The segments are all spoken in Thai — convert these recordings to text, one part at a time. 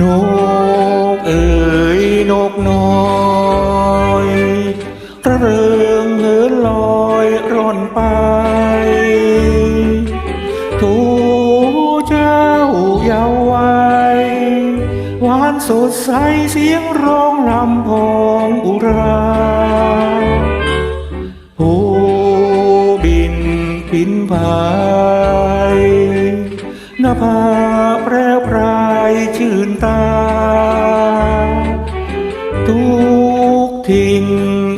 นกเอ๋ยนกน้อยระเริงเหินลอยร่อนไปทูเจ้าเยาว์วัยหวานสดใสเสียงร้องลำพองอุราผูบินพินพา ชื่นตา ทุกทิ้ง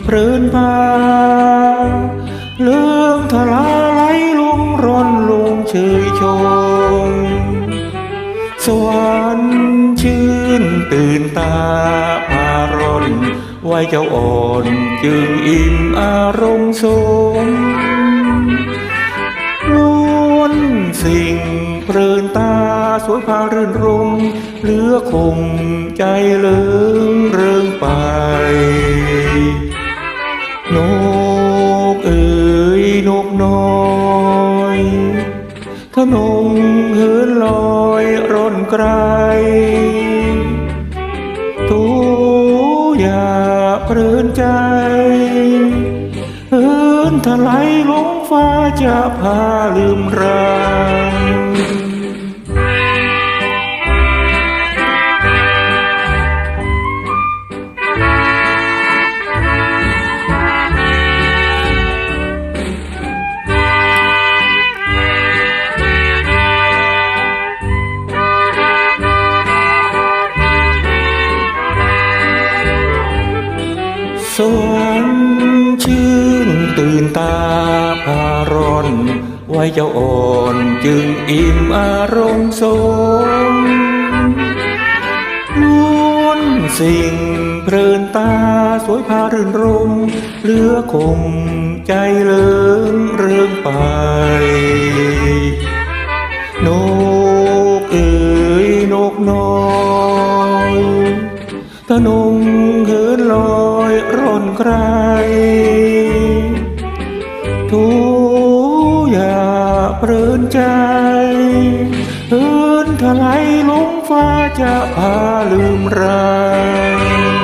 เพลินพาเลื่องทลาไหลลุงร่อนลุงเชยชม สวรรค์ชื่นตื่นตาพารนไว้เจ้าอ่อนจึงอิ่มอารมณ์สมล้วนสิ่งเพลินตา สวยพารื่นรมเหลือคงใจเลิงเริงไป นกเอ๋ยนกน้อยทนงเหินลอยร่อนไกลทุกอย่าเพลินใจเหินถลายลงฟ้าจะพาลืมราง สวรรค์ชื่นตื่นตาพารอนไว้เจ้าอ่อนจึงอิ่มอารมณ์สมล้วนสิ่งเพลินตาสวยพารื่นรมเลือคงใจเลิงเริงไปนกเอ๋ยนกน้อยตะนงเหินลอย ร่อนไกลทุอย่าเปลินใจเหินทลายลงฟ้าจะพาลืมราย